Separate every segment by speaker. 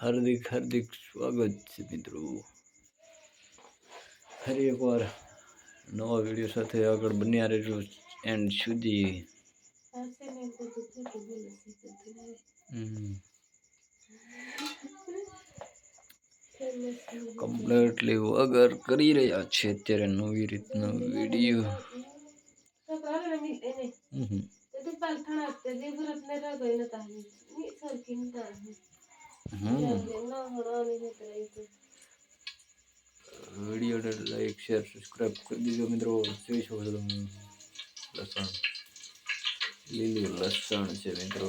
Speaker 1: હાર્દિક હાર્દિક સ્વાગત છે મિત્રો. ફરી એકવાર નવા વીડિયો સાથે આગળ બન્યા રહેજો એન્ડ સુધી. કમ્પ્લીટલી વગર કરી રહ્યા છે અત્યારે નવી રીતનો વીડિયો. હમ. વીડિયો લાઈક શેર સબસ્ક્રાઈબ કરી દીજો મિત્રો. જોઈ શકો છો તમે લસણ. લીલી લસણ છે મિત્રો.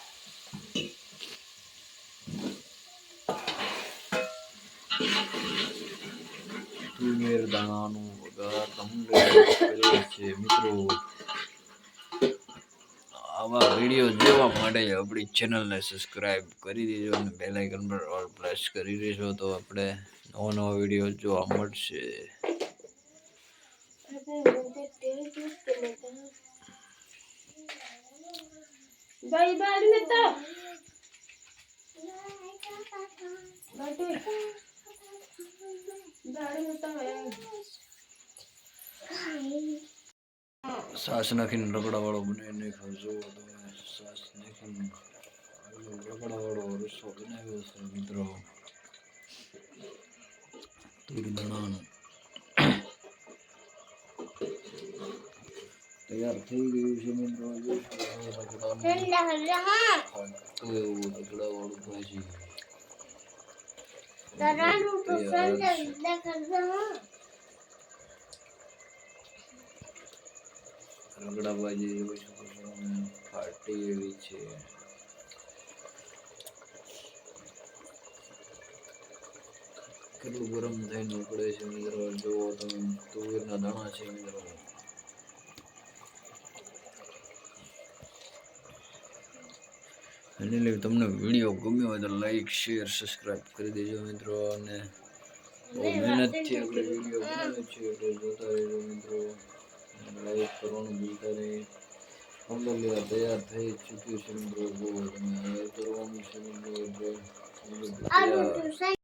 Speaker 1: તુવેર દાણાનું વગર તમને છે મિત્રો. આવા વીડિયો જોવા માટે આપણી ચેનલને સબસ્ક્રાઈબ કરી દેજો અને બેલ આઇકન પર ઓલ પ્રેસ કરી દેજો તો આપણે નવો નવો વીડિયો જોવા મળશે.
Speaker 2: ભાઈ બાદ મેં
Speaker 1: સાસ નાખીને રગડાવાળો બનાવીને જુઓ તમે, સાસ નાખીને રગડાવાળો રસો બનાવ્યો છે, મિત્રો. તુરી દાણાનો તૈયાર થઈ ગયું છે, મિત્રો રગડાવાળું ભાજી છે. રગડા ભાજી જોઈ શકો છો તમે ફાટી એવી છે. કેટલું ગરમ થઈને ઉપડે છે મિત્રો જુઓ તમે તુવેરના દાણા છે મિત્રો અને એટલે તમને વીડિયો ગમ્યો હોય તો લાઈક શેર સબસ્ક્રાઈબ કરી દેજો મિત્રો અને બહુ મહેનતથી આપણે વીડિયો બનાવ્યો છે એટલે જોતા રહેજો મિત્રો. લાઈક કરવાનું ભૂલતા નહીં કમ્પ્લીટ તૈયાર થઈ ચૂક્યું જુઓ તમે હવે કરવાનું એટલે તૈયાર.